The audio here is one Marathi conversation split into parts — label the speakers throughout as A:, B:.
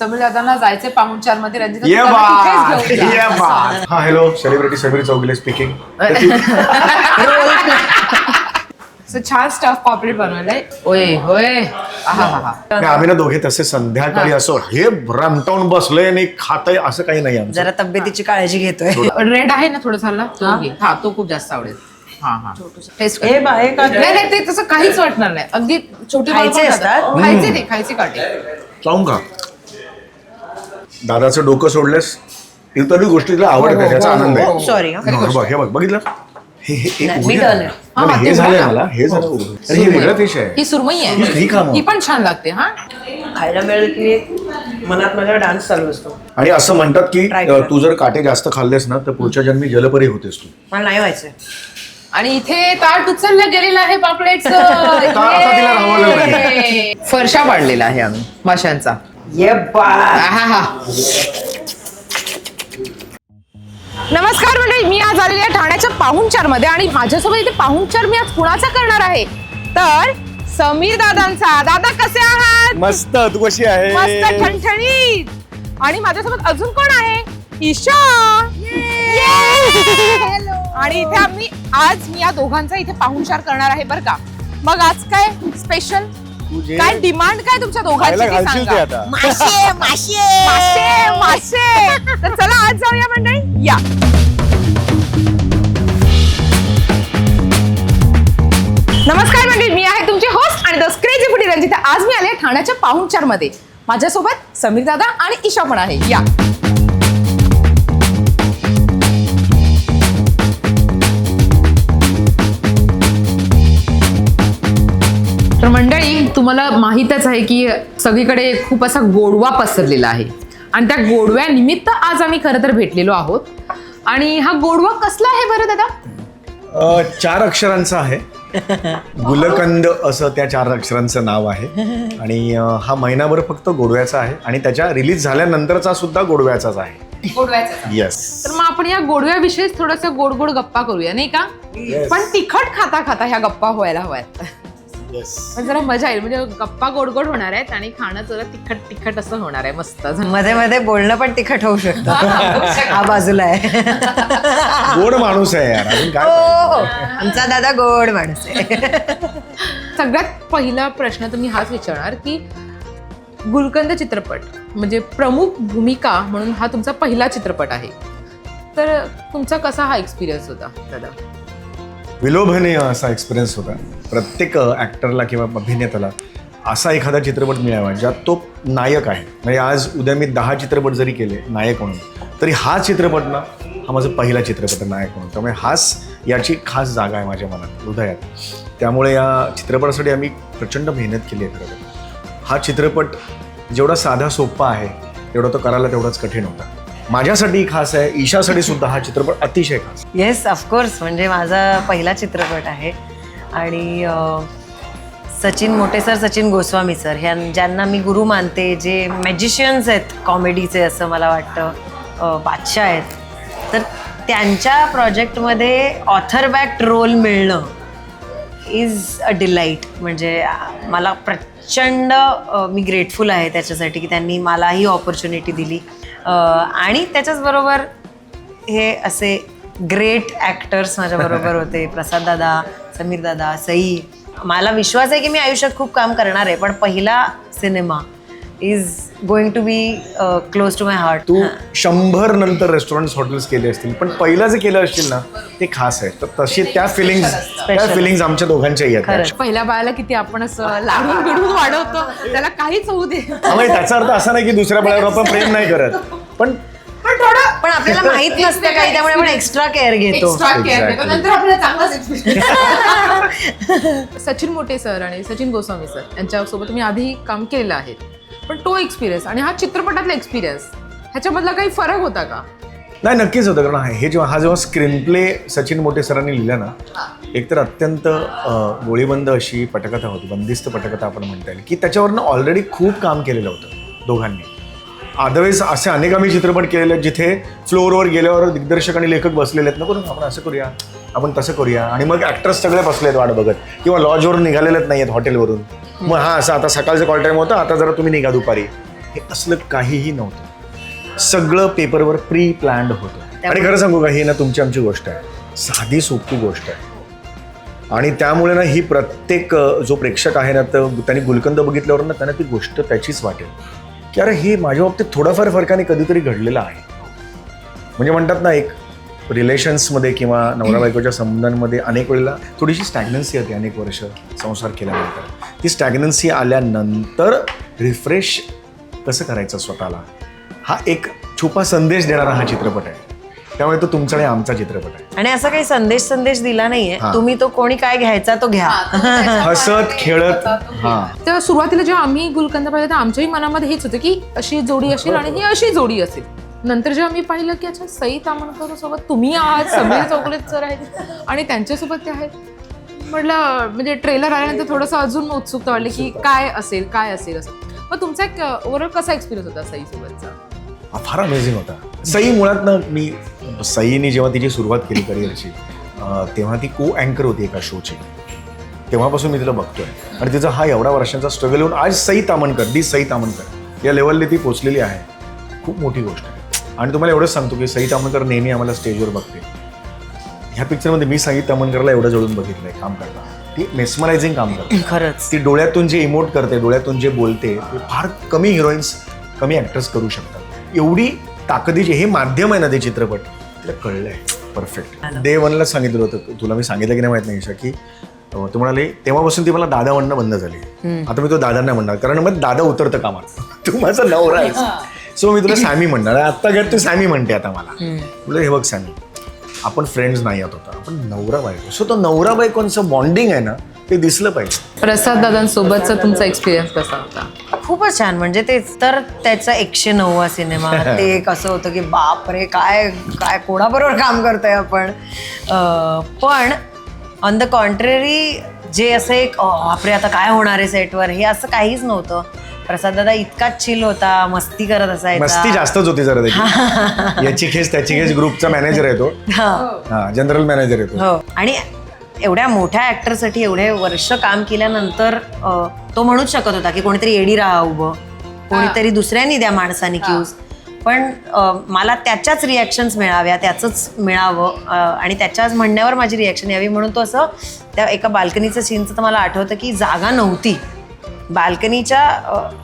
A: समीर दादांना जायचे पाहुणचारमध्ये. रंजिता
B: ये हा hello celebrity Sameer Chougule speaking
A: छान स्टफ पॉपलेट बनवलंय. ओय होय आहा हा हा.
B: आम्ही ना दोघे तसे संध्याकाळी असं हे रमटावून बसलंय आणि खातंय असं काही नाही आमचं.
C: जरा तब्येतीची काळजी घेतोय.
A: रेड आहे ना थोडं झाला? तो घे. हा तो खूप जास्त आवडेल. हा हा. टेस्ट
C: हे बा- हे का-
A: नाही नाही ते तसं काहीच वाटणार नाही. अगदी छोटे बाळ
C: खायचे
A: पण
C: असतात?
A: खायचे ते खायचे काटे.
B: का दादाचं डोकं सोडलेस इतर गोष्टीला आवड आहे त्याचा आनंद आहे
C: सॉरी
B: हा, हे बघ हे बघ बघितलं हे हे एक आहे.
C: डळलंय.
A: हा,
B: नाही,
A: ते
B: हे झालंय
A: उघडं.
B: मला हे झालं. अरे, हे वेगळं फिश आहे
A: ही सुरमई
B: ही-
A: आहे
B: ही मग.
A: ही पण छान लागते हा
C: खायला मिळेल की मनात माझ्या डान्स चालू असतो
B: आणि असं म्हणतात की
C: Try
B: अ,
C: करा.
B: तू जर काटे जास्त खाल्लेस ना तर पुढच्या जन्मी जलपरी होतेस तू
C: मला नाही व्हायचंय
A: आणि इथे ताट उचललं गेलेलं आहे पापलेट
B: आता तिला राहावं लागलं
A: फरशा पाडलेला आहे आम्ही माशांचा. नमस्कार मंडळी मी आज आलेली आहे ठाण्याच्या पाहुणचारमध्ये आणि माझ्यासोबत इथे पाहुणचार मी आज कुणाचा करणार आहे? तर समीर दादांचा. दादा कसे आहात?
B: मस्त तू कशी
A: मस्त ठणठणीत. आणि माझ्यासोबत अजून कोण आहे? ईशा. आणि इथे आम्ही आज मी या दोघांचा इथे पाहुणचार करणार आहे बरं का? मग आज काय स्पेशल काय डिमांड काय तुमच्या दोघांची ते सांगा.
C: माशे माशे
A: मासे मासे. तर चला आज जाऊया मंडळी. या. नमस्कार मंडळी मी आहे तुमचे होस्ट आणि द क्रेझी फुडी रंजिता. आज मी आले ठाण्याच्या पाहुणचारमध्ये माझ्यासोबत समीर दादा आणि ईशा पण आहे. या. तुम्हाला माहीतच आहे की सगळीकडे खूप असा गोडवा पसरलेला आहे. आणि त्या गोडव्या निमित्त आज आम्ही खरं तर भेटलेलो आहोत. आणि हा गोडवा कसला आहे बरं दादा?
B: चार अक्षरांचं आहे. गुलकंद असं त्या चार अक्षरांचं नाव आहे. आणि हा महिनाभर फक्त गोडव्याचा आहे. आणि त्याच्या रिलीज झाल्यानंतरचा सुद्धा गोडव्याचाच आहे.
A: गोडव्याचा
B: येस
A: तर मग आपण या गोडव्याविषयीच थोडस गोड गोड गप्पा करूया नाही का? पण तिखट खाता खाता ह्या गप्पा व्हायला हव्यात. पण जरा मजा येईल. म्हणजे गप्पा गोड गोड होणार आहेत आणि खाणं जरा तिखट तिखट असं होणार आहे मस्त.
C: मध्ये मध्ये बोलणं पण तिखट होऊ शकतं. हा बाजूला आहे.
B: गोड माणूस आहे यार. अजून काय
C: हो हो. आमचा दादा गोड माणूस आहे.
A: सगळ्यात पहिला प्रश्न तर मी हाच विचारणार की गुलकंद चित्रपट म्हणजे प्रमुख भूमिका म्हणून हा तुमचा पहिला चित्रपट आहे. तर तुमचा कसा हा एक्सपिरियन्स होता दादा?
B: विलोभनीय असा एक्सपिरियन्स होता. प्रत्येक ॲक्टरला किंवा अभिनेत्याला असा एखादा चित्रपट मिळावा ज्यात तो नायक आहे. म्हणजे आज उद्या मी दहा चित्रपट जरी केले नायक म्हणून तरी हा चित्रपट ना हा माझा पहिला चित्रपट नायक म्हणून. त्यामुळे हाच याची खास जागा आहे माझ्या मनात हृदयात. त्यामुळे या चित्रपटासाठी आम्ही प्रचंड मेहनत केली आहे खरं हा चित्रपट जेवढा साधा सोपा आहे तेवढा तो करायला तेवढाच कठीण होता. माझ्यासाठी खास आहे ईशासाठी सुद्धा हा चित्रपट अतिशय खास
C: येस ऑफकोर्स म्हणजे माझा पहिला चित्रपट आहे. आणि सचिन मोठे सर सचिन गोस्वामी सर ह्या ज्यांना मी गुरु मानते जे मॅजिशियन्स आहेत कॉमेडीचे असं मला वाटतं बादशाह आहेत. तर त्यांच्या प्रोजेक्टमध्ये ऑथर बॅक्ट रोल मिळणं इज अ डिलाईट म्हणजे मला प्रचंड मी ग्रेटफुल आहे त्याच्यासाठी की त्यांनी मला ही ऑपॉर्च्युनिटी दिली आणि त्याच्याचबरोबर हे असे ग्रेट ॲक्टर्स माझ्याबरोबर होते. प्रसाद दादा समीर दादा सई. मला विश्वास आहे की मी आयुष्यात खूप काम करणार आहे पण पहिला cinema is going to be close to my heart
B: तू शंभर नंतर रेस्टॉरंट हॉटेल्स केले असतील पण पहिलं जे केलं असशील ना ते खास आहे. तर तशी त्या फिलिंग्स त्या फिलिंग्स आमच्या दोघांच्याही आहेत
C: खरंच.
A: पहिल्या बाळाला किती आपण असं लाडून बिडून वाढवतो त्याला काहीच होऊ दे.
B: त्यामुळे त्याचा अर्थ असा नाही की दुसऱ्या बाळावर आपण प्रेम नाही करत. पण
A: पण
C: आपल्याला माहीत नसतं काही त्यामुळे आपण एक्स्ट्रा केअर घेतो.
A: Extra care
B: Exactly.
A: नंतर आपल्याला चांगलाच experience. सचिन मोठे सर आणि सचिन गोस्वामी सर यांच्यासोबत तुम्ही आधी काम केलेलं आहे. पण तो एक्सपिरियन्स आणि हा चित्रपटातला एक्सपिरियन्स ह्याच्यामधला काही फरक होता का?
B: नाही नक्कीच होतं कारण हे जेव्हा हा जेव्हा स्क्रीन प्ले सचिन मोठे सरांनी लिहिला ना एकतर अत्यंत अं, गोळीबंद अशी पटकथा होती बंदिस्त पटकथा आपण म्हणता येईल की त्याच्यावरनं ऑलरेडी खूप काम केलेलं होतं दोघांनी. अदरवाईज असे अनेक आम्ही चित्रपट केलेले आहेत जिथे फ्लोअरवर गेल्यावर दिग्दर्शक आणि लेखक बसलेले आहेत. नको आपण असं करूया आपण तसं करूया. आणि मग ॲक्टर्स सगळे बसले आहेत वाट बघत किंवा लॉजवरून निघालेलेच नाही आहेत हॉटेलवरून मग हा असं आता सकाळचं कॉल टाईम होतं आता जरा तुम्ही निघा दुपारी. हे असलं काहीही नव्हतं. सगळं पेपरवर प्री प्लॅन्ड होतं. आणि खरं सांगू का ही ना तुमची आमची गोष्ट आहे. साधी सोपी गोष्ट आहे. आणि त्यामुळे ना ही प्रत्येक जो प्रेक्षक आहे ना तर त्यांनी गुलकंद बघितल्यावर ना त्यांना ती गोष्ट त्याचीच वाटेल. की अरे हे माझ्या बाबतीत थोडाफार फरकाने कधीतरी घडलेलं आहे. म्हणजे म्हणतात ना एक रिलेशन्समध्ये किंवा नवरा बायकोच्या संबंधांमध्ये अनेक वेळेला थोडीशी स्टॅग्नन्सी येते अनेक वर्ष संसार केल्यानंतर. ती स्टॅग्नन्सी आल्यानंतर रिफ्रेश कसं करायचं स्वतःला? हा एक छुपा संदेश देणारा हा चित्रपट आहे. त्यामुळे तो तुमचा आणि आमचा चित्रपट आहे.
C: आणि असा काही संदेश संदेश दिला नाहीये.
B: हा.
C: तुम्ही तो कोणी काय घ्यायचा तो घ्या.
B: हसत खेळत हा.
A: तेव्हा सुरुवातीला जेव्हा आम्ही गुलकंद पाहिलं तर आमच्याही मनामध्ये हेच होतं की अशी जोडी असेल आणि ही अशी जोडी असेल. नंतर जेव्हा मी पाहिलं की अच्छा सई तामणकर सोबत तुम्ही आहात समीर चौकलेत सर आहेत आणि त्यांच्यासोबत ते आहेत म्हटलं म्हणजे ट्रेलर आल्यानंतर थोडंसं अजून उत्सुकता वाटली की काय असेल काय असेल असं. मग तुमचा एक ओव्हरऑल कसा एक्सपिरियन्स होता सई सोबतचा
B: हा फार अमेझिंग होता. सई मुळात ना मी सईने जेव्हा तिची सुरुवात केली करिअरची तेव्हा ती को अँकर होती एका शोची तेव्हापासून मी तिला बघतोय. आणि तिचा हा एवढा वर्षांचा स्ट्रगल होऊन आज सई तामणकर दी सई तामणकर या लेवलने ती पोचलेली आहे. खूप मोठी गोष्ट आहे. आणि तुम्हाला एवढंच सांगतो की सई तामणकर नेहमी आम्हाला स्टेजवर बघते. ह्या पिक्चरमध्ये मी सई तामणकरला एवढं जळून बघितलंय काम करताना. ती मेस्मरायझिंग काम करते.
C: खरंच.
B: ती डोळ्यातून जे इमोट करते डोळ्यातून जे बोलते ते फार कमी हिरोईन्स कमी ॲक्टर्स करू शकतात. एवढी ताकदीचे हे माध्यम आहे ना ते चित्रपट तिला कळलंय. परफेक्ट डे वनला सांगितलं होतं तुला मी सांगितलं की नाही माहीत नाही ईशा की तू म्हणाले तेव्हापासून ती मला दादा म्हणणं बंद झाली. आता मी तो दादा नाही म्हणणार कारण मग दादा उतरतं कामात. तू माझा नवरा आहेस. सो मी तुला सॅमी म्हणणार आत्ता घर तू सॅमी म्हणते आता मला. तुला हे बघ सॅमी आपण फ्रेंड्स नाही आहोत आता. आपण नवरा बायको. सो तो नवरा बायकोंचं बॉन्डिंग आहे ना ते दिसलं पाहिजे.
A: प्रसाद दादांसोबतचा तुमचा एक्सपिरियन्स कसा होता?
C: खूपच छान. म्हणजे तेच तर त्याचा एकशे नववा सिनेमा ते एक असं होतं की बाप रे काय काय कोणाबरोबर काम करतोय आपण? पण ऑन द कॉन्ट्ररी जे असं एक "अं, बापरे आता काय होणार आहे सेटवर हे असं काहीच नव्हतं. प्रसाद दादा इतकाच चिल होता मस्ती करत
B: मस्ती
C: असायचा
B: जास्तच होती जरा त्याची याची खेस त्याची खेस ग्रुपचा मॅनेजर आहे तो.
C: हा.
B: हा जनरल मॅनेजर आहे तो.
C: हो. आणि एवढ्या मोठ्या ऍक्टरसाठी एवढे वर्ष काम केल्यानंतर अं, तो म्हणूच शकत होता की कोणीतरी एडी राहा उभं. कोणीतरी दुसऱ्यांनी द्या माणसाने क्यूज पण अं, मला त्याच्याच रिॲक्शन्स मिळाव्या त्याचंच मिळावं अं, आणि त्याच्याच म्हणण्यावर माझी रिॲक्शन यावी म्हणून तो असं त्या एका बाल्कनीचं सीनचं तर मला आठवतं की जागा नव्हती. बाल्कनीच्या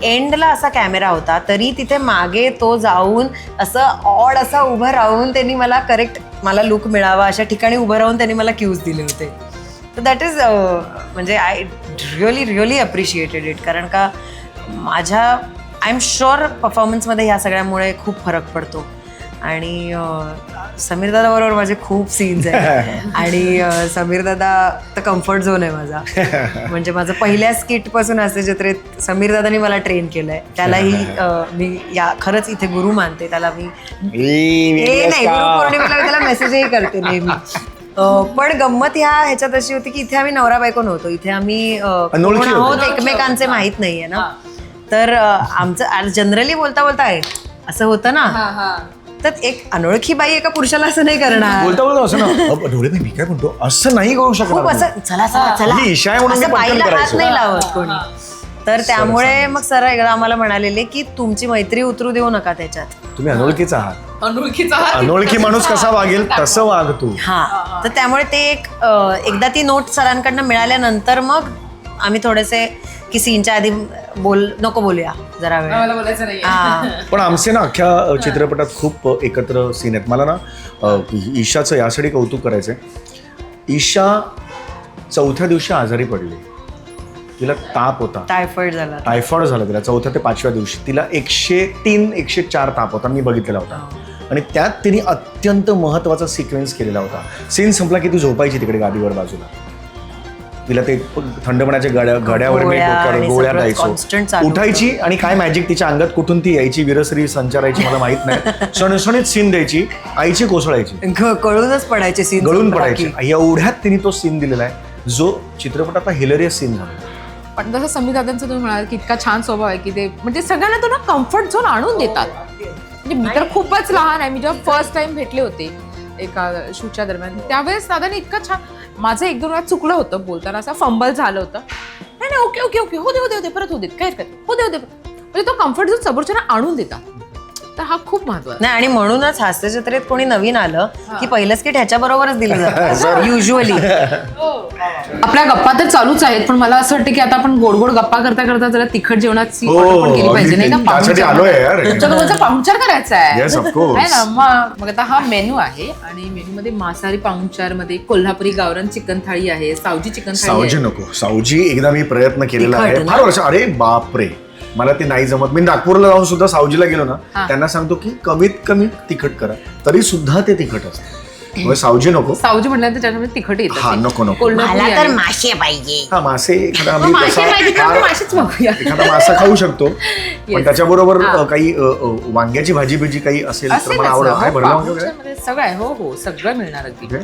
C: एंडला असा कॅमेरा होता तरी तिथे मागे तो जाऊन असं ऑड असा उभं राहून त्यांनी मला करेक्ट मला लुक मिळावा अशा ठिकाणी उभं राहून त्यांनी मला क्यूज दिले होते. तर दॅट इज म्हणजे I really really appreciated it कारण का माझ्या आय एम शुअर परफॉर्मन्समध्ये ह्या सगळ्यामुळे खूप फरक पडतो. आणि समीर दादा बरोबर माझे खूप सीन्स आहेत. आणि समीर दादा तर कम्फर्ट झोन आहे माझा. म्हणजे माझं पहिल्या स्किटपासून असे जत्रेत समीर दादानी मला ट्रेन केलंय. त्यालाही मी या खरंच इथे गुरु मानते. त्याला मी नाही गुरु पौर्णिमेला मी त्याला मेसेजही करते नेहमी. पण गंमत ह्या ह्याच्यात अशी होती की इथे आम्ही नवरा बायको नव्हतो. इथे आम्ही कोण. आहोत एकमेकांचे माहीत नाहीये ना. तर आमचं जनरली बोलता बोलता आहे. असं होतं ना. तर एक अनोळखी बाई एका पुरुषाला असं नाही करणार.
B: बोलता बोलता असं ना. "अ, ढोळे मी काय म्हणतो? असं नाही करू
C: खूप
B: शकणार
C: असं चला चला चला.
B: ही ईशा आहे म्हणून मी
C: असं
B: पटकन
C: बाईला हात
B: करायचो.
C: नाही लावत कोणी. तर त्यामुळे मग सर एकदा आम्हाला म्हणालेले की तुमची मैत्री उतरू देऊ नका त्याच्यात.
B: तुम्ही अनोळखीच आहात.
A: अनोळखीचा
B: अनोळखी माणूस कसा वागेल तसं वाग तू.
C: हा. तर त्यामुळे ते एक अं, एकदा ती नोट सरांकडनं मिळाल्यानंतर मग आम्ही थोडेसे की सीनच्या आधी बोल नको बोलूया जरा वेळ.
A: मला बोलायचं नाही
C: हा.
B: पण आमचे ना अख्ख्या चित्रपटात खूप एकत्र सीन आहेत. मला ना अ, ईशाचं यासाठी कौतुक करायचं आहे ईशा चौथ्या दिवशी आजारी पडली. तिला ताप होता.
C: टायफॉइड झाला.
B: टायफॉइड झाला तिला चौथ्या ते पाचव्या दिवशी. तिला एकशे तीन एकशे चार ताप होता मी बघितलेला होता. आणि त्यात तिने अत्यंत महत्त्वाचा सिक्वेन्स केलेला होता. सीन संपला की ती झोपायची तिकडे गादीवर बाजूला. तिला ते थंडपणाच्या गड्या गड्यावर मी
C: गोळ्या
B: डोक्यावर
C: आणि
B: गोळ्या
C: सगळं constant
B: द्यायचो
C: चालू
B: उठायची आणि काय मॅजिक तिच्या अंगात कुठून ती यायची? विरसरी संचारायची मला माहीत नाही. सणसणीत सीन द्यायची. आईची कोसळायची.
C: कळूनच पडायचे सीन
B: गळून पडायची. एवढ्यात तिने तो सीन दिलेला आहे. जो चित्रपटातला हिलरियस सीन झाला.
A: पण जसं समीर दादांचं तुम्ही म्हणाल की इतका छान स्वभाव आहे की ते म्हणजे सगळ्यांना तो ना कम्फर्ट झोन आणून देतात. म्हणजे मी तर खूपच लहान आहे. मी जेव्हा फर्स्ट टाइम भेटले होते एका शूटच्या दरम्यान त्यावेळेस दादाने इतकं छान माझं एक दोन वेळा चुकलं होतं बोलताना असं फंबल झालं होतं. नाही नाही ओके ओके ओके हो दे हो दे परत हो देत काय हरकत हो दे हो दे. म्हणजे तो कम्फर्ट झोन समोरच्याला आणून देतात तर हा खूप महत्त्वाचा
C: नाही आणि म्हणूनच हास्य जत्रेत कोणी नवीन आलं की पहिलंच की ह्याच्या बरोबरच दिलं जातं. युजली
A: आपल्या गप्पा तर चालूच आहेत पण मला असं वाटतं की आता आपण गोड गोड गप्पा करता करता जरा तिखट जेवणाची
B: हो,
A: पण केली पाहिजे नाही का पाहुणचार. तुमच्या करायचा आहे.
B: Yes, of course.
A: आहे ना? मग आता हा मेनू आहे आणि मेनू मध्ये मांसाहारी पाहुणचारमध्ये कोल्हापुरी गावरान चिकन थाळी आहे सावजी चिकन थाळी
B: सावजी नको. सावजी एकदा मी प्रयत्न केलेला आहे? फार वर्ष अरे बापरे. मला ते नाही जमत मी नागपूरला जाऊन सुद्धा सावजीला गेलो ना
A: हा.
B: त्यांना सांगतो की कमीत कमी तिखट करा तरी सुद्धा ते तिखट असतं त्यामुळे सावजी नको
A: सावजी म्हटल्यानंतर त्याच्यामध्ये तिखट येत
B: हा, नको, नको.
C: मला तर
A: आहे.
C: मासे पाहिजे
B: हा मासे एखादा आम्ही
A: मासे
B: तसा
A: माहिती का?
B: फार-
A: मासेच बघूया.
B: एखादा मासा खाऊ शकतो पण
A: Yes.
B: त्याच्याबरोबर
A: हा.
B: अ, काही अ, अ, वांग्याची भाजी बिजी काही असेल तर
A: असेलच
B: मला
A: ना,
B: आवडेल
A: हो,
B: काय भरलं वांगे वगैरे?
A: पाहुणचारमध्ये सगळं आहे हो हो सगळं मिळणार अगदी
B: Okay.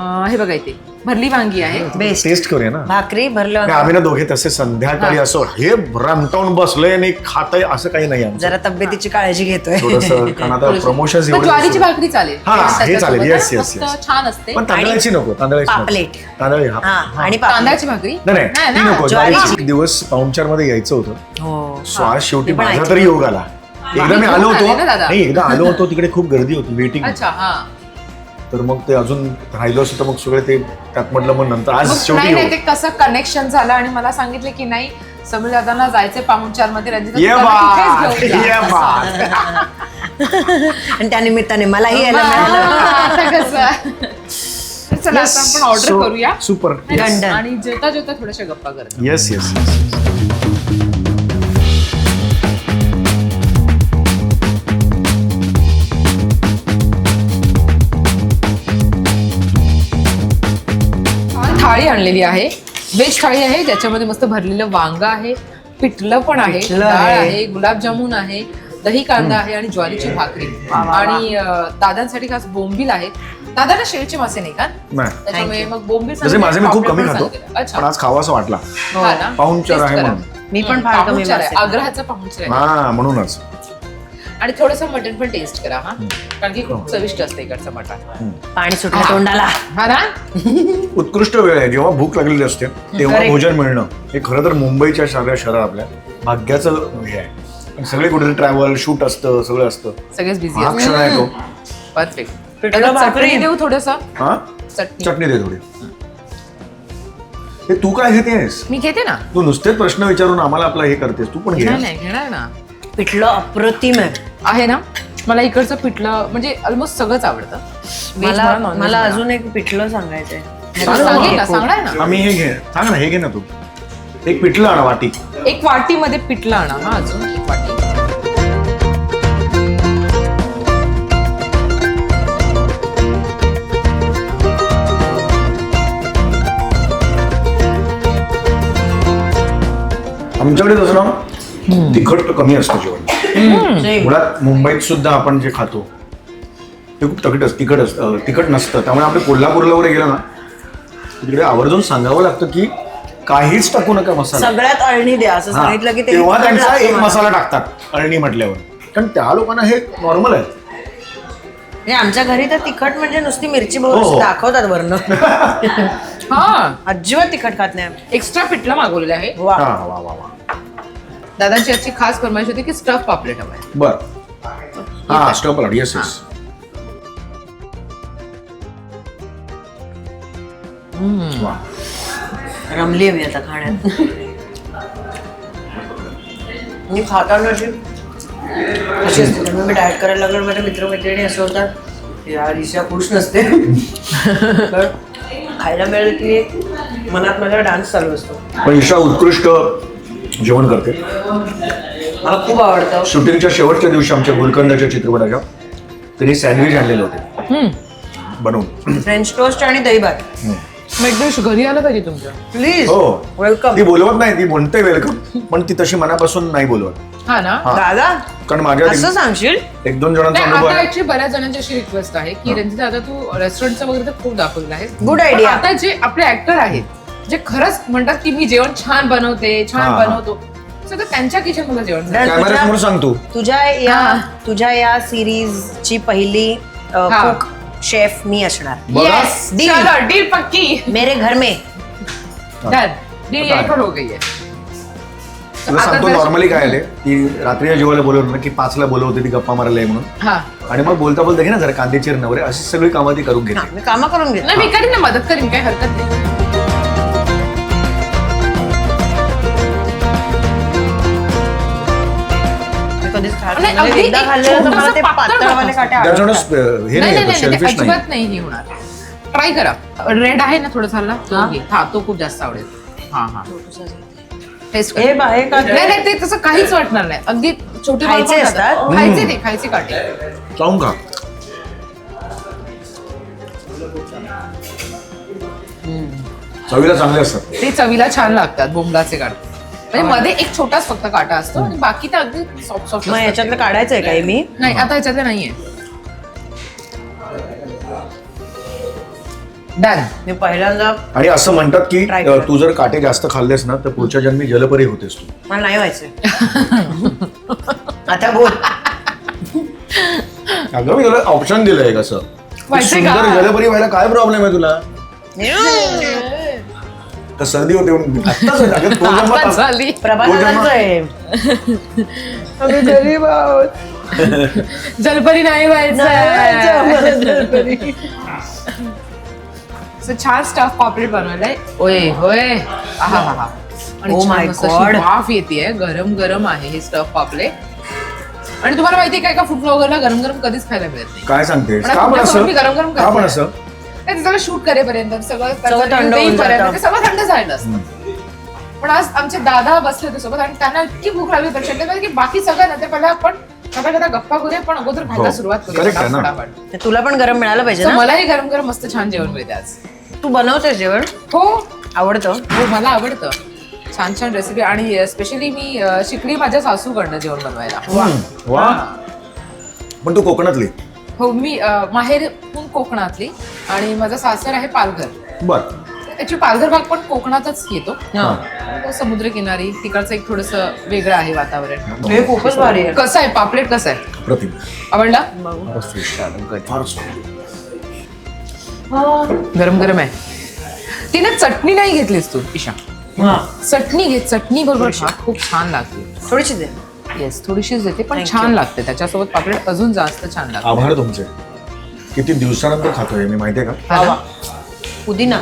A: अं, हे बघा इथे भरली वांगी आहे
C: बेस्ट
B: टेस्ट करूया ना
C: भाकरी भरलं
B: नाही, आम्ही ना दोघे तसे संध्याकाळी
A: हा.
B: असं हे रमटावून बसलंय आणि खातय असं काही नाही आमचं
C: जरा तब्येतीची काळजी घेतोय
B: थोडस कारण आता
A: थोडीशी.
B: प्रमोशन
A: पण ज्वारीची भाकरी चालेल
B: हा, हे
A: त्याच्यासोबत
B: चालेल.
A: ना,
B: Yes, yes,
A: मस्त
B: yes.
A: छान असते
B: पण तांदळाची नको तांदळाची नको.
C: पापलेट.
B: तांदळी हा
C: हा आणि पापलेट.
A: तांदळाची भाकरी
B: नाही नाही ती
A: ना?
B: नको
C: ज्वारीची.
B: ज्वारीची. एक दिवस पाहुणचारमध्ये यायचं होतं
C: हो
B: सो आज शेवटी
C: मी पण
B: माझा
C: ऐकलं.
B: तरी योग आला एकदा मी आलो होतो
A: आले ना दादा?
B: नाही एकदा आलो होतो तिकडे खूप गर्दी होती वेटिंग
A: अच्छा हा
B: तर मग ते अजून राहिलं असतं तर मग सगळे ते त्यात म्हटलं मग नंतर आज
A: मग
B: शेवटी
A: नाही नाही ते
B: योग.
A: कसं कनेक्शन झालं आणि मला सांगितलं की नाही समीर दादांना जायचे पाहुणचारमध्ये रंजिता
B: ये
A: तू त्यांना
B: बात,
A: तिथेच घेऊन जा.
B: ये बात.
C: आणि त्या निमित्ताने मलाही यायला मिळालं
A: आता कसं? चला आता आपण ऑर्डर करूया.
C: done.
A: आणि जेवता जेवता थोड्याशा गप्पा करत
B: येस येस
A: थाळी आणलेली आहे. व्हेज थाळी आहे ज्याच्यामध्ये मस्त भरलेलं वांग आहे पिठलं पण आहे
C: पिठलं
A: डाळ
C: आहे.
A: आहे गुलाबजामुन आहे दही कांदा आहे आणि ज्वारीची भाकरी. आणि अं, दादांसाठी खास बोंबील आहेत दादाला शेळीचे मासे नाही का?
B: नाही.
A: त्याच्यामुळे मग बोंबील
B: तसे माझे मी खूप कमी
A: पण
B: खातो
A: सांगितलं. अच्छा.
B: पण आज खावा असं वाटला.
A: हा ना?
B: पाहुणचार आहे
A: करा.
B: म्हणून.
C: मी पण
A: हम्म,
C: फार कमी
A: पाहुणचार आहे.
C: मासे
A: आग्रहाचा पाहुणचार आहे.
B: हा म्हणूनच.
A: आणि थोडंसं मटण पण टेस्ट करा हा. कारण की खूप चविष्ट असते इकडचं मटण.
C: पाणी सुटलं तोंडाला.
A: हा ना?
B: उत्कृष्ट वेळ आहे. जेव्हा भूक लागलेली असते तेव्हा
C: Correct.
B: भोजन मिळणं हे खरं तर मुंबईच्या साऱ्या शहरात आपल्या भाग्याचं हे आहे. पण सगळे कुठे ट्रॅव्हल शूट असतं सगळं असतं.
A: सगळेच बिझी
B: हा क्षण आहे तो.
A: परफेक्ट
C: पिठलं भाकरी.
A: चटणी देऊ थोडस?
B: हा?
A: चटणी.
B: चटणी दे थोडी. हे तू काय घेतेस?
A: मी घेते ना.
B: तू नुसतेच प्रश्न विचारून आम्हाला आपला हे करतेस. तू पण घे
A: नाही नाही घेणार ना.
C: पिठलं अप्रतिम आहे.
A: आहे ना? मला इकडचं पिठलं म्हणजे ऑलमोस्ट सगळंच आवडतं. Veg
C: मला
A: म्हणा, non-veg
C: मला
A: म्हणा.
C: अजून एक पिठलं सांगायचंय.
A: सांग- सांगेल ना. सांगणार ना?
B: आम्ही हे घे सांग ना हे घे ना तू. एक पिठलं आणा वाटी.
A: एक वाटीमध्ये पिठलं आणा हा अजून एक वाटी.
B: आमच्याकडे तसं ना तिखट कमी असतं जेवण. मुळात मुंबईत सुद्धा आपण जे खातो ते खूप तिखट असतं तिखट असतं तिखट नसतं. त्यामुळे आपण कोल्हापूरला वगैरे गेलो ना तिकडे आवर्जून सांगावं लागतं की काहीच टाकू नका मसाला.
C: सगळ्यात अळणी द्या. असं. सांगितलं की
B: तेव्हा त्यांचा एक. मसाला टाकतात अळणी म्हटल्यावर. कारण त्या लोकांना हे नॉर्मल आहे.
C: आमच्या घरी तर तिखट म्हणजे नुसती मिरची
B: हो,
C: बरोबर
B: हो.
C: दाखवतात वर्ण
A: हा.
C: अजिबात तिखट खात नाही आम्ही.
A: एक्स्ट्रा पिठलं मागवलेलं आहे.
C: वा.
B: हा वा वा वा.
A: दादांची आजची खास फरमाईश होती की स्टफ पापलेट हवाय
B: बर. हा स्टॉप येस येस वा.
C: रमली मी आता खाण्यात. मी खाताना अशी अशी असते. त्यामुळे मी डाएट करायला लागलो माझ्या मित्रमैत्रिणी असं होतात यार ईशा खुश नसते. खायला मिळालं की मनात माझ्या डान्स चालू असतो.
B: पण ईशा उत्कृष्ट जेवण करते.
C: मला खूप आवडतं.
B: शूटिंगच्या शेवटच्या दिवशी आमच्या गुलकंदाच्या चित्रपटाच्या त्यांनी सँडविच आणलेले होते. बनवून.
C: फ्रेंच टोस्ट आणि दही भात.
A: दिवस घरी आलं पाहिजे तुमच्या.
C: प्लीज
B: हो.
C: वेलकम
B: ती बोलवत नाही ती म्हणते वेलकम पण ती तशी मनापासून नाही बोलवत.
A: हा ना?
B: हा.
C: दादा
B: कारण माझ्या
C: असं सांगशील?
B: एक दोन जणांचा
A: नाही
B: अनुभव
A: आता
B: आहे.
A: ऍक्च्युली बऱ्याच जणांची अशी रिक्वेस्ट आहे की रंजिता आता तू रेस्टॉरंटचं वगैरे तर खूप दाखवलेलं आहे.
C: Good idea.
A: आता जे आपले ऍक्टर आहेत जे खरंच म्हणतात की मी जेवण छान बनवते छान
B: हा, हा.
A: बनवतो आता त्यांच्या किचनमध्ये जेवण झालं.
C: Done.
B: कॅमेरा समोर सांग तू
C: तुझ्या या
A: हा.
C: तुझ्या या सिरीजची पहिली
A: हा.
C: कुक शेफ मी असणार
B: बघा.
A: Yes,
C: Deal.
A: चलो डील पक्की
C: मेरे घर में
A: डन डील
B: आता
A: हो गई है
B: तुला
A: आता
B: सांगतो
A: जर-
B: नॉर्मली काय आले ती रात्रीच्या जेवायला बोलवलं ना की पाचला बोलवते ती गप्पा मारायला म्हणून
A: हा
B: आणि मग बोलता बोलता घे ना जरा कांदे नवरे अशी सगळी कामं ती करून
C: हा, मी कामं करून घेते
A: नाही मी करीन ना मदत करीन काही हरकत नाही नाही,
C: नाही. म्हणजे
A: अगदी
C: एकदा
A: एक
C: खाल्लेलं तर मला
A: छोटंसं
C: ते
A: पातळ
C: पातळवाले
A: भात
C: काटे
B: त्याच्यानं
C: आवडतात.
B: हे
A: नाही
B: नाही
A: नाही
B: येत
A: नाही
B: शेलफिश नाही
A: अजिबात नाही. हे होणार ट्राय करा. रेड आहे ना थोडं झाला
C: हा?
A: हा तो खूप जास्त आवडेल. हा हा. टेस्ट
C: हे बा- हे काटे-
A: नाही नाही ते तसं काहीच वाटणार नाही. अगदी छोटे
C: खायचे असतात?
A: खातात. खायचे ते खायचे काटे.
B: चावून खा. चवीला चांगले असतात.
A: ते चवीला छान लागतात बोंबलाचे काटे. म्हणजे मध्ये एक छोटाच फक्त काटा असतो आणि बाकी तर अगदी सॉफ्ट सॉफ्ट
C: मग याच्यातलं काढायचंय काही मी?
A: नाही आता ह्याच्यातले नाहीये. डन
C: मी पहिल्यांदा
B: आणि असं म्हणतात की
C: Try
B: अ,
C: करा.
B: तू जर काटे जास्त खाल्लेस ना तर पुढच्या जन्मी जलपरी होतेस तू.
C: मला नाही व्हायचंय. आता बोल.
B: अगं मी तुला ऑप्शन दिलंय कसं तू
A: व्हायचंय का?
B: सुंदर जलपरी व्हायला काय प्रॉब्लेम आहे तुला? तर सर्दी होते म्हणून आत्ताच आहे. अगं, तो जन्म
A: आता
B: तास-
A: झाली
C: प्रभाताचं आहे.
A: आम्ही गरीब आहोत. जलपरी नाही व्हायचं. असं छान स्टफ पापलेट बनवलंय. ओय होय. आहा हा हा. आणि
C: Oh
A: छान
C: my
A: मस्त अशी
C: God.
A: वाफ येते गरम गरम आहे हे स्टफ पापलेट. आणि तुम्हाला माहितीये काय का फूड ब्लॉगरला गरम गरम कधीच खायला मिळत नाही.
B: काय सांगतेस?
A: पण
B: का पण असं
A: मी गरम गरम
B: का पण
A: करते.
B: असं?
A: ते सगळं शूट करेपर्यंत सगळं
C: सगळं थंड होऊन
A: येईपर्यंत
C: जातं.
A: ते सगळं थंड झालं असतं. पण आज आमचे दादा बसले होते सोबत आणि त्यांना इतकी भूक लागली प्रचंड. की बाकी सगळं ना ते पहिला आपण गप्पा करूया पण अगोदर खायला
B: हो.
A: सुरुवात
B: Correct आहे ना.
A: करूया
C: ते तुला पण गरम मिळालं पाहिजे ना?
A: मलाही गरम गरम मस्त छान जेवण मिळते आज.
C: तू बनवतेस जेवण?
A: हो.
C: आवडतं?
A: हो मला आवडतं. छान छान रेसिपी आणि स्पेशली मी अं, शिकली माझ्या सासूकडनं जेवण बनवायला.
B: वा. पण तू कोकणातली.
A: हो मी अं, माहेरहून कोकणातली. आणि माझा सासर आहे पालघर.
B: बर.
A: ऍक्च्युली पालघर भाग पण कोकणातच येतो.
C: हा.
A: तो समुद्रकिनारी तिकडचं एक थोडस वेगळं आहे वातावरण.
C: हे खूपच भारी आहे.
A: कसं आहे? पापलेट कसं आहे?
B: प्रतिम.
A: आवडला? गरम गरम आहे. तिने चटणी नाही घेतलीस तू ईशा.
C: हा.
A: चटणी घे चटणी बरोबर खूप छान लागते.
C: थोडीशी दे
A: येस थोडीशीच देते पण
C: Thank
A: छान. लागते. त्याच्यासोबत पापलेट अजून जास्त छान लागते.
B: आभार तुमचे. किती दिवसानंतर खातोय मी माहितीये का?
A: हा ना?
C: पुदिना.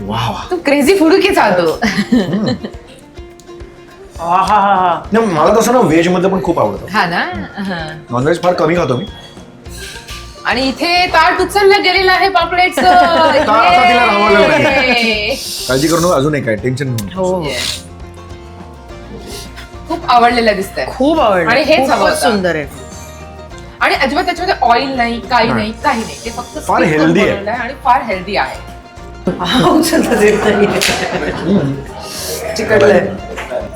B: वा वा.
A: तू क्रेझी फूड की चालतो
C: हा हा हा हा.
B: नाही मला तसं ना व्हेजमध्ये पण खूप आवडतं.
A: हा ना? हा.
B: नॉनव्हेज फार कमी खातो मी.
A: आणि इथे ताट उचललं गेलेलं आहे पापलेटचं.
B: आता तिला राहावं लागलं.
A: Yay!
B: काळजी करू नका अजून एक आहे टेन्शन घेऊन
C: हो.
A: खूप आवडलेलं दिसतंय.
C: खूप आवडलं.
A: आणि हेच हवं
C: खूपच
A: होतं.
C: सुंदर आहे.
A: आणि अजिबात त्याच्यामध्ये ऑइल नाही काही
B: नाही.
A: काही नाही ते फक्त
B: फार healthy आहे.
A: बनवलंय आणि फार हेल्दी आहे.
C: चिकटलंय.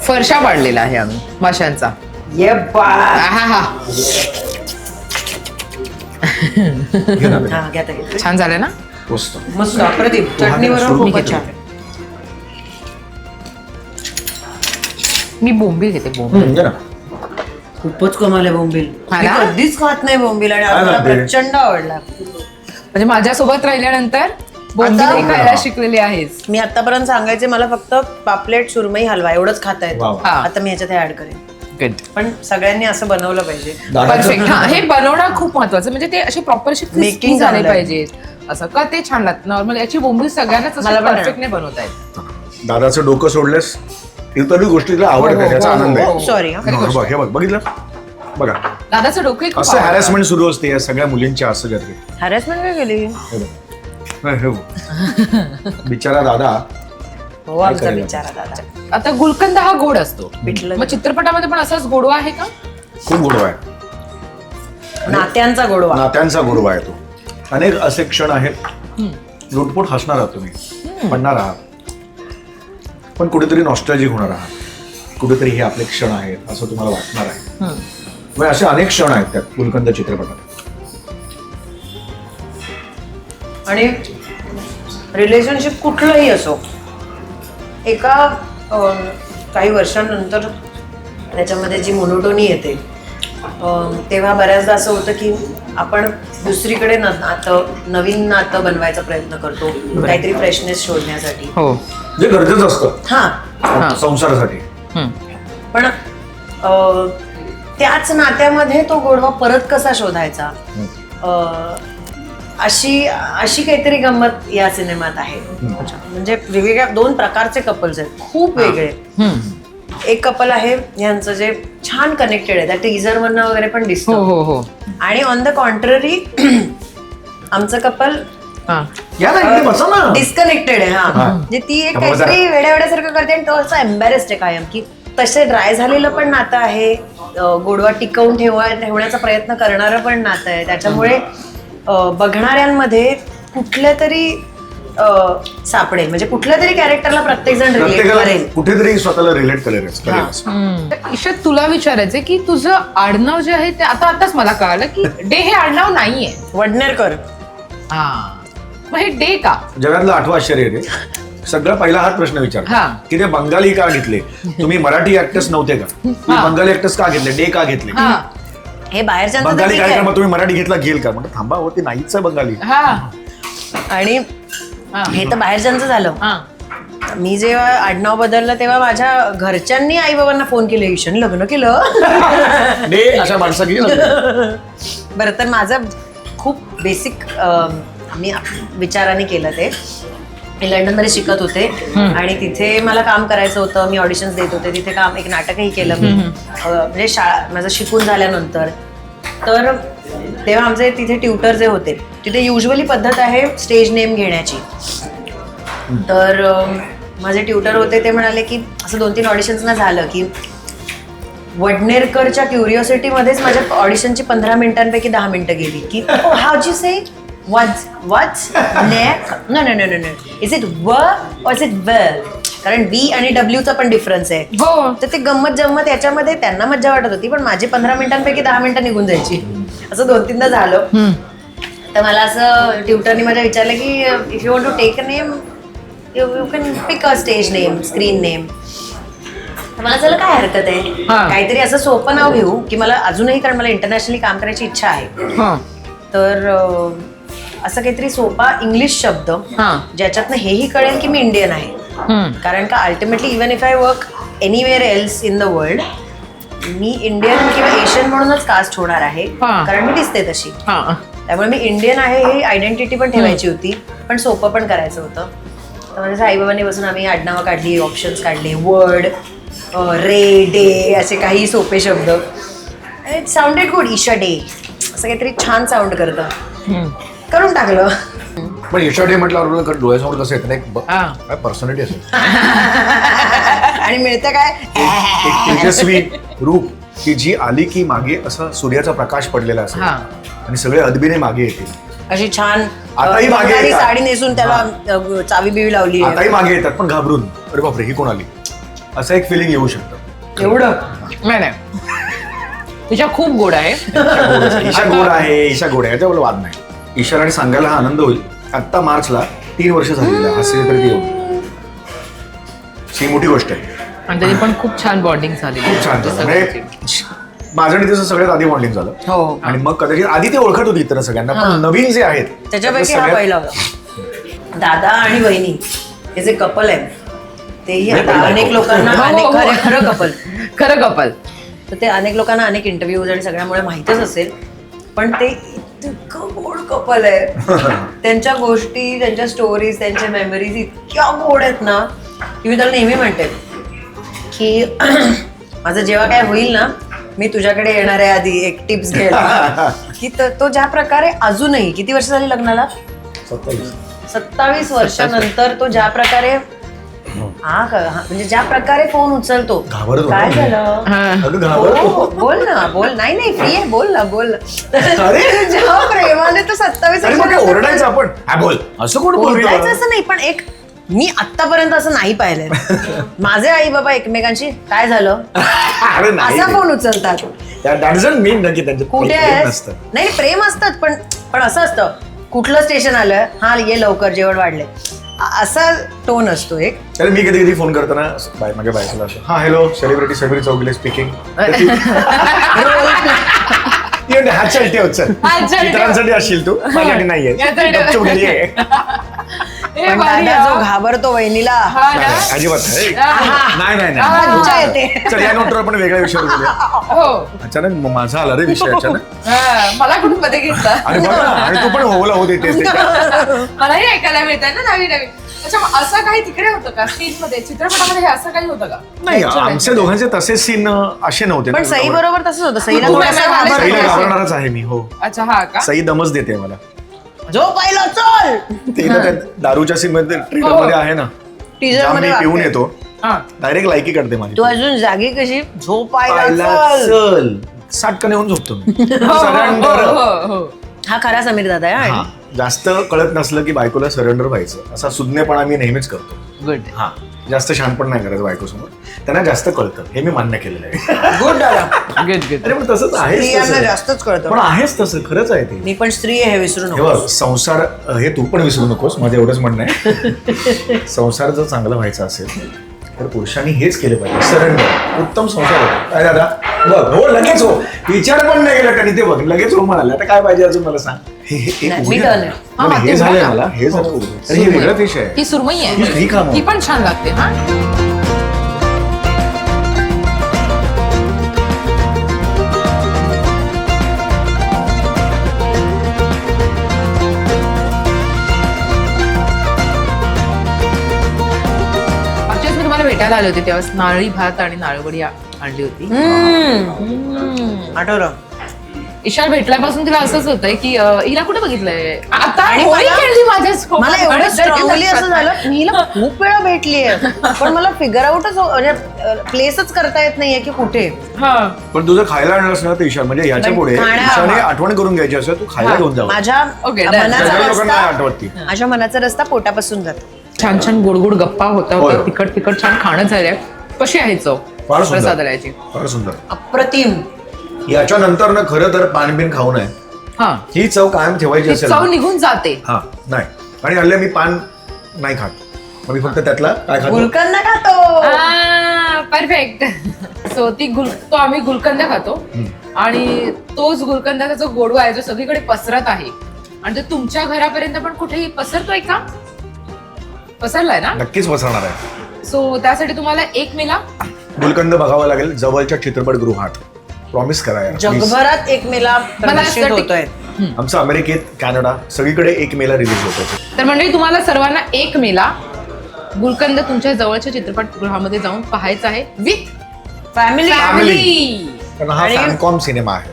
A: फरशा पाडलेला आहे आम्ही माशांचा
C: ये बा
A: आहाहा.
B: घे ना
C: हा घ्या ताई.
A: छान झालं ना
B: मस्त
C: मस्त अप्रतिम चटणी बरोबर
A: मी
C: खूपच
A: घेते.
C: छान
A: मी बोंबील घेते बोंबील
B: हम्म, घे ना.
C: खूपच कमाल आहे बोंबील.
A: हा
C: मी
A: ना?
C: कधीच खात नाही बोंबील आणि
B: म्हणते?
C: प्रचंड आवडला.
A: म्हणजे माझ्यासोबत राहिल्यानंतर बोंबील
C: आता-
A: ही खायला शिकलेली आहेस.
C: मी आतापर्यंत सांगायचे मला फक्त पापलेट सुरमई हलवा एवढंच खाता येतं.
A: हा.
C: आता मी ह्याच्यात ऍड करेन.
A: गुड
C: पण सगळ्यांनी असं बनवलं पाहिजे.
A: परफेक्ट हा हे बनवणं खूप महत्वाचं म्हणजे ते असे प्रॉपर असे
C: Making
A: क्रिस्पी झाले
C: चांगलं आहे.
A: पाहिजेत असं का ते छान लागतं? नॉर्मल याची बोंबील सगळ्यांनाच
C: मला पण
A: परफेक्ट नाही बनवता येत.
B: दादाचं डोकं सोडलेस? इतर गोष्टी तिला
A: हो,
B: आवडतात
A: हो,
B: याचा
A: हो,
B: आनंद
A: हो,
B: आहे
A: हो.
C: सॉरी
A: खरी
B: हो,
A: गोष्ट.
B: बघ हे बघ बघितलं? बघा.
A: दादाचं डोकं खूप
B: असं. हॅरॅसमेंट सुरू असते या सगळ्या मुलींच्या असं करते.
C: हॅरेसमेंट काय केली?
B: हे बघ. हे बघ. बिचारा दादा.
C: हो आमचा
B: करेल?
C: बिचारा दादा.
A: आता गुलकंद हा गोड असतो. मग चित्रपटामध्ये पण असाच गोडवा आहे का?
B: खूप गोडवा आहे.
C: नात्यांचा गोडवा.
B: नात्यांचा गोडवा आहे तो. अनेक असे क्षण आहेत. लुटपूट हसणार आहात तुम्ही. पडणार आहात. पण कुठेतरी नॉस्टॅजिक होणार आहात. कुठेतरी हे आपले क्षण आहेत असं तुम्हाला वाटणार आहे. म्हणजे असे अनेक क्षण आहेत त्यात गुलकंद चित्रपटात.
C: आणि रिलेशनशिप कुठलंही असो एका काही वर्षांनंतर त्याच्यामध्ये जी मोनोटोनी येते तेव्हा बऱ्याचदा असं होतं की आपण दुसरीकडे न- नातं नवीन नातं बनवायचा प्रयत्न करतो. काहीतरी फ्रेशनेस शोधण्यासाठी.
A: हो.
B: जे गरजेचं असतं.
C: हा.
B: संसारासाठी.
C: पण अं, त्याच नात्यामध्ये तो गोडवा परत कसा शोधायचा? अं, अशी अशी काहीतरी गंमत या सिनेमात आहे. म्हणजे वेगवेगळ्या दोन प्रकारचे कपल्स आहेत. खूप वेगळे. एक कपल आहे यांचं जे छान कनेक्टेड आहे त्या टीजर मधनं वगैरे पण
A: हो
C: दिसतं.
A: हो हो
C: आणि ऑन द कॉन्ट्ररी आमचं कपल
A: हा.
B: या ना इकडे बसा ना.
C: डिस्कनेक्टेड आहे हा. म्हणजे ती एक काहीतरी वेड्या वेड्यासारखं करते आणि तो असं एम्बॅरेस्ड आहे कायम की तसे ड्राय झालेलं पण नातं आहे अं, गोडवा टिकवून ठेवा ठेवण्याचा प्रयत्न करणारं पण नातं आहे. त्याच्यामुळे अं, बघणाऱ्यांमध्ये कुठल्या तरी अं, सापडे म्हणजे कुठल्या तरी कॅरेक्टरला प्रत्येक जण रिलेट
B: प्रत्येकाला
C: करेल.
B: कुठेतरी स्वतःला रिलेट करेल
A: तर ईशत तुला विचारायचंय की तुझं आडनाव जे आहे ते आता आताच मला कळालं की डे हे आडनाव नाहीये.
C: वडनेरकर.
A: हा. मग हे डे का?
B: जगातलं आठवं आश्चर्य आहे ते सगळा पहिला हाच प्रश्न विचार
A: हा.
B: की ते बंगाली का घेतले? तुम्ही मराठी ऍक्टर्स नव्हते का? तुम्ही
A: हा.
B: बंगाली ऍक्टर्स का घेतले? डे का घेतले?
A: हा.
C: हे बाहेरच्यांचं तर
B: बंगाली. कार्यक्रमात तुम्ही मराठी घेतला घेईल का? म्हणतो थांबा होती नाहीच आहे बंगाली.
A: हा.
C: आणि
A: हा.
C: हे तर बाहेरच्यांचं झालं.
A: हा.
C: मी जेव्हा आडनाव बदललं तेव्हा माझ्या घरच्यांनी आई बाबांना फोन केले ईशन लग्न केलं?
B: डे अशा माणसा घेईल
C: बरं तर माझं खूप बेसिक मी विचाराने केलं ते. मी लंडनमध्ये शिकत होते आणि तिथे मला काम करायचं होतं. मी ऑडिशन्स देत होते. तिथे काम एक नाटकही केलं मी. म्हणजे शाळा माझं शिकून झाल्यानंतर. तर तेव्हा आमचे तिथे ट्युटर जे होते तिथे युजली पद्धत आहे स्टेज नेम घेण्याची. तर माझे ट्युटर होते ते म्हणाले की असं दोन तीन ऑडिशन्सना झालं की वडनेरकरच्या क्युरिओसिटीमध्येच माझ्या ऑडिशनची पंधरा मिनिटांपैकी दहा मिनिटं गेली. की हाव जी से was was neck no no no no no is it व इज इट व कारण बी आणि डब्ल्यूचा पण डिफरन्स आहे.
A: हो.
C: तर ते गंमत जम्मत याच्यामध्ये त्यांना मज्जा वाटत होती पण माझी पंधरा मिनिटांपैकी दहा मिनिटं निघून जायची. असं दोन तीनदा झालं. तर मला असं ट्युटरनी माझ्या विचारलं की if you want to take a name you you can pick a stage name screen name तर मला झालं काय हरकत आहे?
A: हा.
C: काहीतरी असं सोपं नाव घेऊ की मला अजूनही कारण मला इंटरनॅशनली काम करायची इच्छा आहे.
A: हा.
C: तर अं, असं काहीतरी सोपा इंग्लिश शब्द
A: हा.
C: ज्याच्यातनं हेही कळेल की मी इंडियन आहे. कारण का ultimately even if I work anywhere else in the world me Indian किंवा एशियन म्हणूनच कास्ट होणार आहे.
A: हा.
C: कारण मी दिसते तशी.
A: हा.
C: त्यामुळे मी इंडियन आहे ही आयडेंटिटी पण ठेवायची होती पण सोपं पण करायचं होतं. तर माझ्या आईबाबांनी बसून आम्ही आडनावं काढली ऑप्शन्स काढले वर्ड रे डे असे काही सोपे शब्द. It sounded good Isha day. असं काहीतरी छान साऊंड करतं.
A: हम्म.
C: करून टाकलं.
B: पण ईशा डे म्हटल्यावर डोळ्यासमोर कसं येतं ना एक ब-
A: हा.
B: काय पर्सनॅलिटी असेल.
C: आणि मिळतं काय?
B: एक तेजस्वी रूप की जी आली की मागे असा सूर्याचा प्रकाश पडलेला असेल.
A: हा.
B: आणि सगळे अदबीने मागे येतील.
C: अशी छान
B: आताही
C: अं,
B: मागे
C: बंगाली
B: येतात.
C: साडी नेसून त्याला चावी बिवी लावली आहे.
B: आताही मागे येतात पण घाबरून. अरे बापरे ही कोण आली? असं एक फिलिंग येऊ शकतं.
C: एवढं?
A: नाही नाही. तुझ्या खूप गोड आहे.
B: ईशा गोड आहे. ईशा गोड आहे. याच्यावर वाद नाही. ईशाला सांगायला हा आनंद होईल. आत्ता मार्चला तीन वर्ष झालेली आहे. असे तरी ती येऊन. ही मोठी गोष्ट आहे.
A: आणि त्याची पण खूप छान बॉन्डिंग झाली
B: खूप छान झालं. म्हणजे माझं आणि तिचं सगळ्यात आधी बॉन्डिंग झालं.
C: हो.
B: आणि मग कदाचित आधी ते ओळखत होती इतर सगळ्यांना पण नवीन जे आहेत
C: त्याच्यापैकी हा
B: सगळ्यात-
C: पहिला होता. दादा आणि बहिणी हे जे कपल आहे तेही
B: हे
C: आता
B: पहिलं
C: अनेक
B: couple.
C: लोकांना
A: हो,
C: अनेक
A: हो.
C: खरे खरं कपल
A: खरं कपल
C: तर ते अनेक लोकांना अनेक इंटरव्ह्यूज आणि सगळ्यामुळे माहीतच असेल. पण ते इतकं गोड कपल आहे. त्यांच्या गोष्टी त्यांच्या स्टोरीज त्यांच्या मेमरीज इतक्या गोड आहेत ना की मी त्याला नेहमी म्हणते की माझं जेव्हा काय होईल ना मी तुझ्याकडे येणार आहे आधी एक टिप्स घ्यायला की त- तो ज्या प्रकारे अजूनही किती वर्ष झाली लग्नाला.
B: सत्तावीस.
C: वर्षानंतर तो ज्या प्रकारे हा क- हा, म्हणजे ज्या प्रकारे फोन उचलतो.
B: घाबरत होता
C: काय
B: मी.
C: झालं?
A: हा.
B: अगं घाबरत
C: हो,
B: होतो.
C: बोल ना बोल. नाही नाही फ्री आहे. बोल ना बोल. ना
B: अरे.
C: जेव्हा प्रेमाने तो सत्तावीस
B: अरे मग काय
C: वर्षानंतर-
B: ओरडायचं आपण? हा बोल. असं कोण
C: ओरडायचं
B: बोलतो
C: असं नाही पण एक मी आतापर्यंत असं नाही पाहिलंय. माझे आई बाबा एकमेकांशी काय झालं?
B: अरे नाही.
C: असा फोन उचलतात.
B: डझन मीन की त्यांचं
C: कुठे
B: प्रेम
C: आहेस?
B: नसतं.
C: नाही प्रेम असतात पण पण असं असतं. कुठलं स्टेशन आलं? हा ये लवकर जेवण वाढले असा टोन असतो एक.
B: अरे मी कधी कधी फोन करताना बाय माझ्या बायकोला असं हा hello celebrity Sameer Chougule speaking हा चल ठेव चल
A: हा, चल, ठेव.
B: इतरांसाठी असशील तू. माझ्यासाठी नाहीये.
A: यासाठी-
B: गपचूप घरी आहे.
C: पण दादा. जो घाबरतो वहिनीला
A: हा
B: नाही, अजिबात नाही. नाही नाही
A: आहा.
B: नाही
C: मज्जा येते
B: चल या नोटवर आपण वेगळ्या विषयावर बोलूया
A: हो
B: अचानक म- माझा आला रे विषय अचानक
A: हा, मला कुठून मध्ये घेतला
B: आणि बघ ना आणि तू पण होला होते ते.
A: मलाही ऐकायला मिळत ना नवीन नवीन अच्छा मग असं काही तिकडे होतं का सीन मध्ये चित्रपटामध्ये हे असं काही होतं का
B: नाही आमच्या दोघांचे तसे सीन असे नव्हते
C: पण. सई बरोबर तसंच होतं सईला
A: हो,
C: थोडासा घाबरतो.
B: सईला. घाबरणारच आहे मी हो?
A: अच्छा हा का
B: सई दमच देते मला
C: जो पाहिलं चल!
B: तिला त्या दारूच्या सीन मध्ये ट्रेलरमध्ये आहे ना. टीजरमध्ये पिऊन. येतो
A: हा.
B: डायरेक्ट लायकी करते माझी.
C: तू अजून जागी कशी? झोप पाहिला चल!
B: चल. साटकन येऊन झोपतो मी.
A: हो, हो,
B: सरेंडर.
A: हो, हो.
C: हा. खरा समीर दादा आहे
B: हा. जास्त कळत नसलं की बायकोला सरेंडर व्हायचं. असा सुज्ञपणा मी नेहमीच करतो.
A: गुड
B: हा. जास्त शहाणपण नाही करायचं बायकोसमोर. त्यांना जास्त कळतं. हे मी मान्य केलेलं आहे.
C: गुड दादा.
B: अरे पण तसंच आहेच तसं.
C: जास्तच कळतं.
B: पण आहेच तसं. खरंच आहे ते.
C: मी पण स्त्री आहे हे विसरू
B: हे
C: नको
B: बघ संसार हे तू पण विसरू नकोस. माझं एवढंच म्हणणं आहे. संसार जर चांगला व्हायचा असेल तर पुरुषांनी हेच केलं पाहिजे. सरेंडर उत्तम संसार होतो. काय दादा बघ हो लगेच हो. विचार पण नाही केला त्यांनी ते बघ लगेच हो म्हणाले. आता काय पाहिजे अजून मला सांग? हे हे एक आहे.
A: हा,
B: नाही,
A: ते
B: हे
A: बघा.
B: मला हे झालं. अरे हे वेगळं फिश आहे.
A: ही सुरमई
B: ही-
A: आहे.
B: ही खा मग.
A: ती पण छान लागते हा. भेटायला आले होते तेव्हा नारळी भात आणि नारळवडी आणली होती.
C: आठवलं.
A: ईशान भेटल्यापासून तिला असंच होतंय की अं, हिला कुठे बघितलंय? आता
C: आणि
A: होळी
C: मला-
A: खेळली माझ्या
C: मला एवढं स्ट्रॉंगली असं झालं मी हिला खूप वेळा भेटलीये. पण मला फिगर आउटच म्हणजे प्लेसच करता येत नाहीये की कुठे.
A: हा.
B: पण तुझं खायला आणलं असणार ईशान म्हणजे
C: याच्यापुढे
B: ईशाने आठवण करून घ्यायची असेल तू खायला
A: हा.
B: घेऊन जाऊ
C: माझ्या
A: Okay, done.
C: मनाचा
B: सगळ्या लोकांना नाही
C: रस्ता
B: आठवत ती.
C: माझ्या मनाचा रस्ता पोटापासून जातो.
A: छान छान गोड गोड गप्पा होता
B: होय.
A: होता तिखट तिखट छान खाणं झालंय. कशी आहे चव?
B: फार सुंदर.
A: प्रसादराची
B: फार सुंदर.
C: अप्रतिम.
B: याच्या नंतर ना खरं तर पानबिन खाऊ नये.
A: हा.
B: ही चव कायम ठेवायची
A: ती
B: असेल
A: चव
B: ना,
A: निघून जाते.
B: हा नाही. आणि हल्ले मी पान नाही खात. मग मी फक्त त्यातला काय खातो?
C: गुलकंद खातो.
A: परफेक्ट सो ती गुल तो आम्ही गुलकंद खातो. आणि तोच गुलकंदाचा जो गोडवा आहे जो सगळीकडे पसरत आहे. आणि तो तुमच्या घरापर्यंत पण कुठेही पसरतोय का? पसरलाय ना?
B: नक्कीच पसरणार आहे.
A: सो त्यासाठी तुम्हाला एक मेला.
B: गुलकंद बघावा लागेल जवळच्या चित्रपटगृहात. प्रॉमिस करा यार please.
C: जगभरात एक मेला प्रदर्शित होतोय.
B: आमचं अमेरिकेत कॅनडा सगळीकडे एक मेला रिलीज होतो
A: तर म्हणजे तुम्हाला सर्वांना एक मेला. गुलकंद तुमच्या जवळच्या चित्रपटगृहामध्ये जाऊन पाहायचा आहे विथ
C: फॅमिली
A: फॅमिली
B: कारण हा
C: आणि-
B: फॅनकॉम सिनेमा आहे.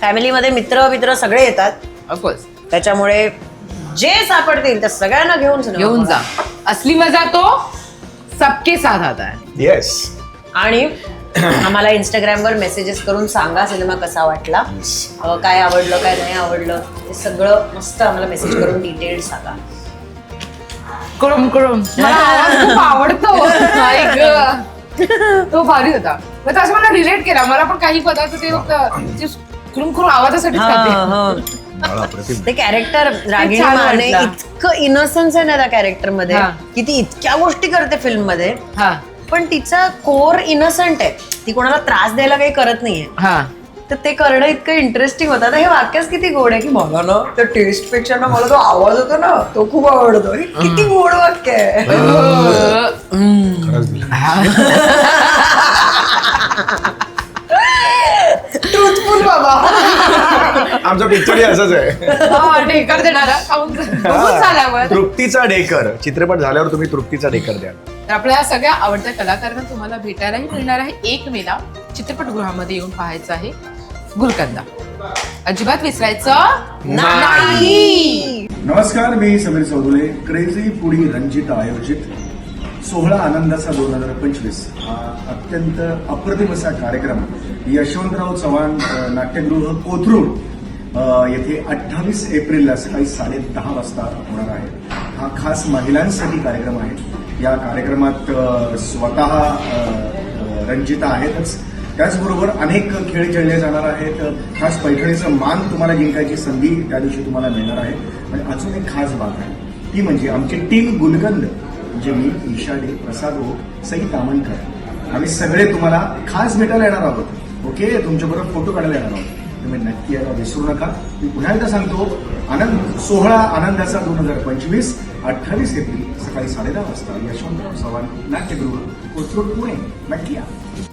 C: फॅमिलीमध्ये मित्र मित्र सगळे येतात.
A: ऑफकोर्स
C: त्याच्यामुळे जे सापडतील त्या सगळ्यांना घेऊन सिनेमा
A: घेऊन. जा. असली मजा तो सबके साथ आता है
B: येस
C: आणि आम्हाला इंस्टाग्रामवर मेसेजेस करून सांगा सिनेमा कसा वाटला. अं, काय आवडलं काय नाही आवडलं. हे सगळं मस्त आम्हाला मेसेज करून डिटेल सांगा.
A: कळम कळम. मला आवाज खूप आवडतो. ग. तो भारी होता. मग तसं मला रिलेट केला. मला पण काही पदार्थ ते फक्त करून करून आवाजासाठी
C: ते कॅरेक्टर रागिणी
A: छान
C: माने
A: वाटलं.
C: इतकं इनोसन्स आहे ना त्या कॅरेक्टरमध्ये
A: हा.
C: की ती इतक्या गोष्टी करते फिल्ममध्ये.
A: हा.
C: पण तिचा कोर इनोसंट आहे. ती कोणाला त्रास द्यायला काही करत नाहीये.
A: हा.
C: तर ते करणं इतकं इंटरेस्टिंग होतं. आता हे वाक्यच किती गोड आहे की मला ना त्या टेस्टपेक्षा ना मला तो आवाज होतो ना तो खूप आवडतो. हे किती गोड वाक्य आहे.
B: खरंच दिलं.
C: ट्रुथफुल बाबा.
B: आमचं पिक्चरही असंच आहे.
A: हा, ढेकर देणारा खाऊन बघून झाल्यावर
B: तृप्तीचा डेकर. चित्रपट झाल्यावर तुम्ही तृप्तीचा डेकर द्या
A: तर आपल्या सगळ्या आवडत्या कलाकारांना तुम्हाला भेटायलाही मिळणार आहे. एक मेला चित्रपटगृहामध्ये येऊन पाहायचं आहे. गुलकंदा. अजिबात विसरायचं नाही.
D: नमस्कार मी समीर चौगुले क्रेझी पुडी रंजिता आयोजित सोहळा आनंदाचा दोन हजार पंचवीस. हा अत्यंत अप्रतिम असा कार्यक्रम. यशवंतराव चव्हाण नाट्यगृह कोथरूड येथे अठ्ठावीस एप्रिलला सकाळी साडे दहा वाजता होणार आहे. हा खास महिलांसाठी कार्यक्रम आहे. या कार्यक्रमात स्वतः रंजिता आहेतच. त्याचबरोबर अनेक खेळ खेळले जाणार आहेत. खास पैठणीचं मान तुम्हाला जिंकायची संधी त्या दिवशी तुम्हाला मिळणार आहे. आणि अजून एक खास बाब आहे. ती म्हणजे आमची टीम गुलकंद म्हणजे मी ईशा डे प्रसाद हो सई तामणकर आम्ही सगळे तुम्हाला खास भेटायला येणार आहोत. ओके? तुमच्याबरोबर फोटो काढायला येणार आहोत. तुम्ही नक्की यायला विसरू नका. मी पुन्हा एकदा सांगतो आनंद सोहळा आनंदाचा दोन हजार पंचवीस
B: अठ्ठावीस एप्रिल सकाळी साडेदहा वाजता यशवंतराव चव्हाण नाट्यगृह कोथरूड पुणे. नक्की या.